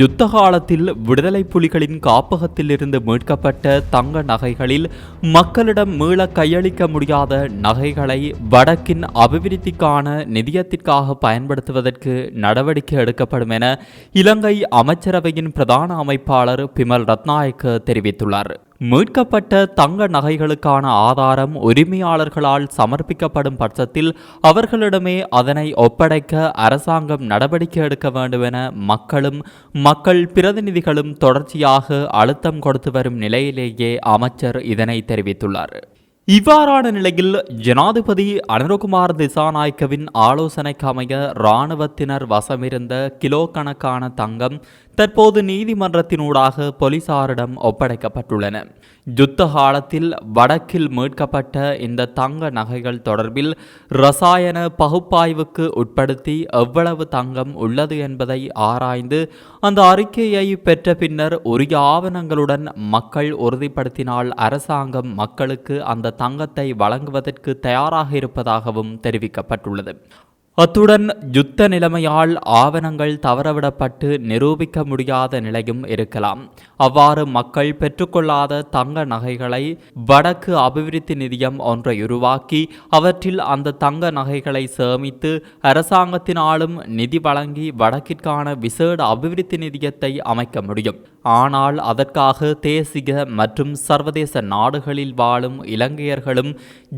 யுத்த காலத்தில் விடுதலை புலிகளின் காப்பகத்திலிருந்து மீட்கப்பட்ட தங்க நகைகளில் மக்களிடம் மீள கையளிக்க முடியாத நகைகளை வடக்கின் அபிவிருத்திக்கான நிதியத்திற்காக பயன்படுத்துவதற்கு நடவடிக்கை எடுக்கப்படும் என இலங்கை அமைச்சரவையின் பிரதான அமைப்பாளர் பிமல் ரத்நாயக்க தெரிவித்துள்ளார். மீட்கப்பட்ட தங்க நகைகளுக்கான ஆதாரம் உரிமையாளர்களால் சமர்ப்பிக்கப்படும் பட்சத்தில் அவர்களிடமே அதனை ஒப்படைக்க அரசாங்கம் நடவடிக்கை எடுக்க வேண்டும் என மக்களும் மக்கள் பிரதிநிதிகளும் தொடர்ச்சியாக அழுத்தம் கொடுத்து வரும் நிலையிலேயே அமைச்சர் இதனை தெரிவித்துள்ளார். இவ்வாறான நிலையில் ஜனாதிபதி அனுரகுமார் திசாநாயக்கவின் ஆலோசனைக்கு அமைய இராணுவத்தினர் வசமிருந்த கிலோ கணக்கான தங்கம் தற்போது நீதிமன்றத்தினூடாக போலீசாரிடம் ஒப்படைக்கப்பட்டுள்ளன. யுத்த காலத்தில் வடக்கில் மீட்கப்பட்ட இந்த தங்க நகைகள் தொடர்பில் ரசாயன பகுப்பாய்வுக்கு உட்படுத்தி எவ்வளவு தங்கம் உள்ளது என்பதை ஆராய்ந்து அந்த அறிக்கையை பெற்ற பின்னர் உரிய ஆவணங்களுடன் மக்கள் உறுதிப்படுத்தினால் அரசாங்கம் மக்களுக்கு அந்த தங்கத்தை வழங்குவதற்கு தயாராக இருப்பதாகவும் தெரிவிக்கப்பட்டுள்ளது. அத்துடன் யுத்த நிலைமையால் ஆவணங்கள் தவறவிடப்பட்டு நிரூபிக்க முடியாத நிலையும் இருக்கலாம். அவ்வாறு மக்கள் பெற்றுக்கொள்ளாத தங்க நகைகளை வடக்கு அபிவிருத்தி நிதியம் ஒன்றை உருவாக்கி அவற்றில் அந்த தங்க நகைகளை சேமித்து அரசாங்கத்தினாலும் நிதி வழங்கி வடக்கிற்கான விசேட அபிவிருத்தி நிதியத்தை அமைக்க முடியும். ஆனால் அதற்காக தேசிய மற்றும் சர்வதேச நாடுகளில் வாழும் இலங்கையர்களும்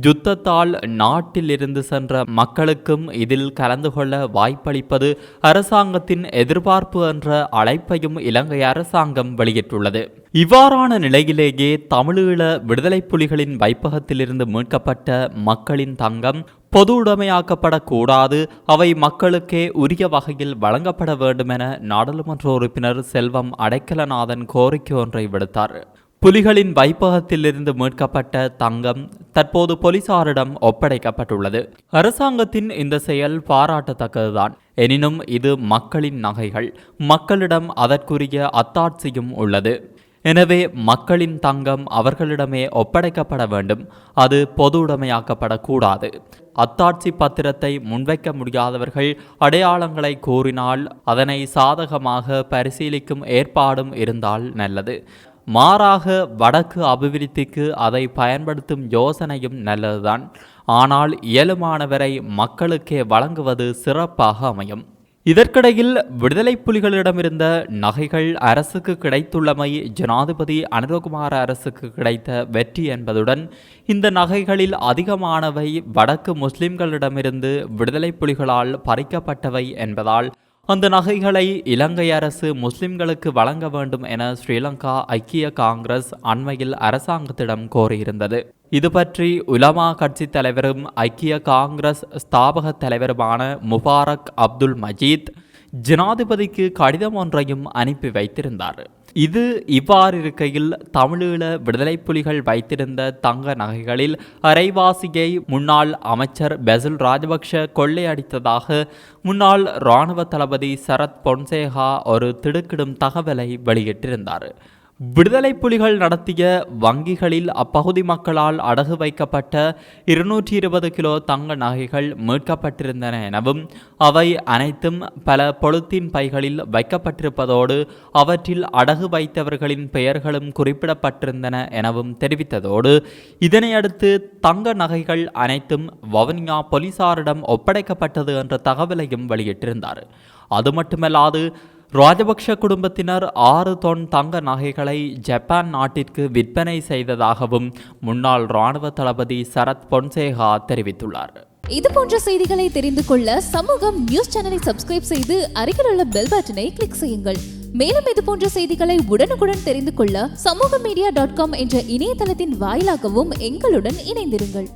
யுத்தத்தால் நாட்டிலிருந்து சென்ற மக்களுக்கும் இதில் கலந்து கொள்ள வாய்ப்பளிப்பது அரசாங்கத்தின் எதிர்பார்ப்பு என்ற அழைப்பையும் இலங்கை அரசாங்கம் வெளியிட்டுள்ளது. இவ்வாறான நிலையிலேயே தமிழீழ விடுதலை புலிகளின் வைப்பகத்திலிருந்து மீட்கப்பட்ட மக்களின் தங்கம் பொது உடைமையாக்கப்படக்கூடாது அவை மக்களுக்கே உரிய வகையில் வழங்கப்பட வேண்டும் என நாடாளுமன்ற உறுப்பினர் செல்வம் அடைக்கலநாதன் கோரிக்கை ஒன்றை விடுத்தார். புலிகளின் வைப்பகத்திலிருந்து மீட்கப்பட்ட தங்கம் தற்போது போலீசாரிடம் ஒப்படைக்கப்பட்டுள்ளது. அரசாங்கத்தின் இந்த செயல் பாராட்டத்தக்கதுதான். எனினும் இது மக்களின் நகைகள். மக்களிடம் அதற்குரிய அத்தாட்சியும் உள்ளது. எனவே மக்களின் தங்கம் அவர்களிடமே ஒப்படைக்கப்பட வேண்டும். அது பொது உடைமையாக்கப்படக்கூடாது. அத்தாட்சி பத்திரத்தை முன்வைக்க முடியாதவர்கள் அடையாளங்களை கூறினால் அதனை சாதகமாக பரிசீலிக்கும் ஏற்பாடும் இருந்தால் நல்லது. மாறாக வடக்கு அபிவிருத்திக்கு அதை பயன்படுத்தும் யோசனையும் நல்லதுதான். ஆனால் இயலுமானவரை மக்களுக்கே வழங்குவது சிறப்பாக அமையும். இதற்கிடையில் விடுதலை புலிகளிடமிருந்த நகைகள் அரசுக்கு கிடைத்துள்ளமை ஜனாதிபதி அனுரகுமார அரசுக்கு கிடைத்த வெற்றி என்பதுடன் இந்த நகைகளில் அதிகமானவை வடக்கு முஸ்லிம்களிடமிருந்து விடுதலை புலிகளால் பறிக்கப்பட்டவை என்பதால் அந்த நகைகளை இலங்கை அரசு முஸ்லிம்களுக்கு வழங்க வேண்டும் என ஸ்ரீலங்கா ஐக்கிய காங்கிரஸ் அண்மையில் அரசாங்கத்திடம் கோரியிருந்தது. இது பற்றி உலமா கட்சி தலைவரும் ஐக்கிய காங்கிரஸ் ஸ்தாபக தலைவருமான முபாரக் அப்துல் மஜீத் ஜனாதிபதிக்கு கடிதம் ஒன்றையும் அனுப்பி வைத்திருந்தார். இது இவ்வாறு இருக்கையில் தமிழீழ விடுதலை புலிகள் வைத்திருந்த தங்க நகைகளில் அரைவாசியை முன்னாள் அமைச்சர் பெசில் ராஜபக்ஷ கொள்ளையடித்ததாக முன்னாள் இராணுவ தளபதி சரத் பொன்சேகா ஒரு திடுக்கிடும் தகவலை வெளியிட்டிருந்தார். விடுதலை புலிகள் நடத்திய வங்கிகளில் அப்பகுதி மக்களால் அடகு வைக்கப்பட்ட இருநூற்றி இருபது கிலோ தங்க நகைகள் மீட்கப்பட்டிருந்தன எனவும் அவை அனைத்தும் பல பொழுத்தின் பைகளில் வைக்கப்பட்டிருப்பதோடு அவற்றில் அடகு வைத்தவர்களின் பெயர்களும் குறிப்பிடப்பட்டிருந்தன எனவும் தெரிவித்ததோடு இதனையடுத்து தங்க நகைகள் அனைத்தும் வவுனியா போலீசாரிடம் ஒப்படைக்கப்பட்டது என்ற தகவலையும் வெளியிட்டிருந்தார். அது மட்டுமல்லாது ராஜபக்ஷ குடும்பத்தினர் ஆறு தொன் தங்க நகைகளை ஜப்பான் நாட்டிற்கு விற்பனை செய்ததாகவும் முன்னாள் ராணுவ தளபதி சரத் பொன்சேகா தெரிவித்துள்ளார். இது போன்ற செய்திகளை தெரிந்து கொள்ள சமூகம் நியூஸ் சேனலை சப்ஸ்கிரைப் செய்து அருகில் உள்ள பெல் பட்டனை கிளிக் செய்யுங்கள். மேலும் இது போன்ற செய்திகளை உடனுக்குடன் தெரிந்து கொள்ள சமூக மீடியா டாட் காம் என்ற இணையதளத்தின் வாயிலாகவும் எங்களுடன் இணைந்திருங்கள்.